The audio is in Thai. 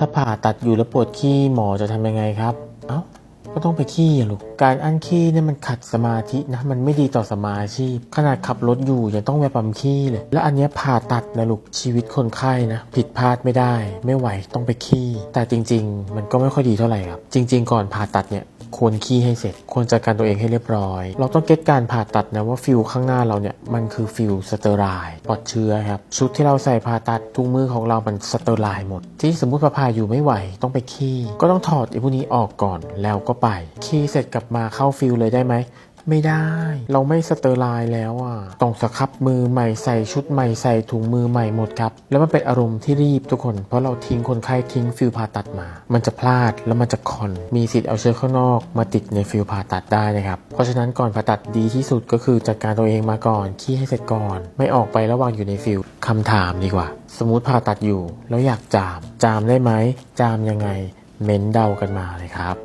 ถ้าผ่าตัดอยู่แล้วปวดขี้หมอจะทำยังไงครับ เอ้า ก็ต้องไปขี้อะลูก การอั้นขี้เนี่ยมันขัดสมาธินะ มันไม่ดีต่อสมาชีพ ขนาดขับรถอยู่ยังต้องไปปั๊มขี้เลย แล้วอันเนี้ยผ่าตัดนะลูก ชีวิตคนไข้นะ ผิดพลาดไม่ได้ ไม่ไหวต้องไปขี้ แต่จริง ๆ มันก็ไม่ค่อยดีเท่าไหร่ครับ จริง ๆ ก่อนผ่าตัดเนี่ย ควรขี้ให้เสร็จ ควรจัดการตัวเองให้เรียบร้อย เราต้องเก็ตการผ่าตัดนะว่าฟิลข้างหน้าเราเนี่ยมันคือฟิลสเตอร์ไลน์ปลอดเชื้อครับชุดที่เราใส่ผ่าตัดทุกมือของเรามันสเตอร์ไลน์หมด ที่สมมุติผ่าอยู่ไม่ไหวต้องไปขี้ ก็ต้องถอดไอ้พวกนี้ออกก่อนแล้วก็ไป ขี้เสร็จกลับมาเข้าฟิลเลยได้ไหม ไม่ได้ เราไม่สเตอร์ไลน์แล้วอะต้องสครับมือใหม่ใส่ชุดใหม่ใส่ถุงมือใหม่หมดครับ แล้วมันเป็นอารมณ์ที่รีบทุกคน เพราะเราทิ้งคนไข้ทิ้งฟิลผ่าตัดมา มันจะพลาดแล้วมันจะคอน มีสิทธิ์เอาเชื้อข้างนอก มาติดในฟิลผ่าตัดได้นะครับ เพราะฉะนั้นก่อนผ่าตัดดีที่สุดก็คือจัดการตัวเองมาก่อนขี้ให้เสร็จก่อน ไม่ออกไประหว่างอยู่ในฟิลคำถามดีกว่า สมมติผ่าตัดอยู่ แล้วอยากจาม จามได้ไหมจามยังไง เม้นเดากันมาเลยครับ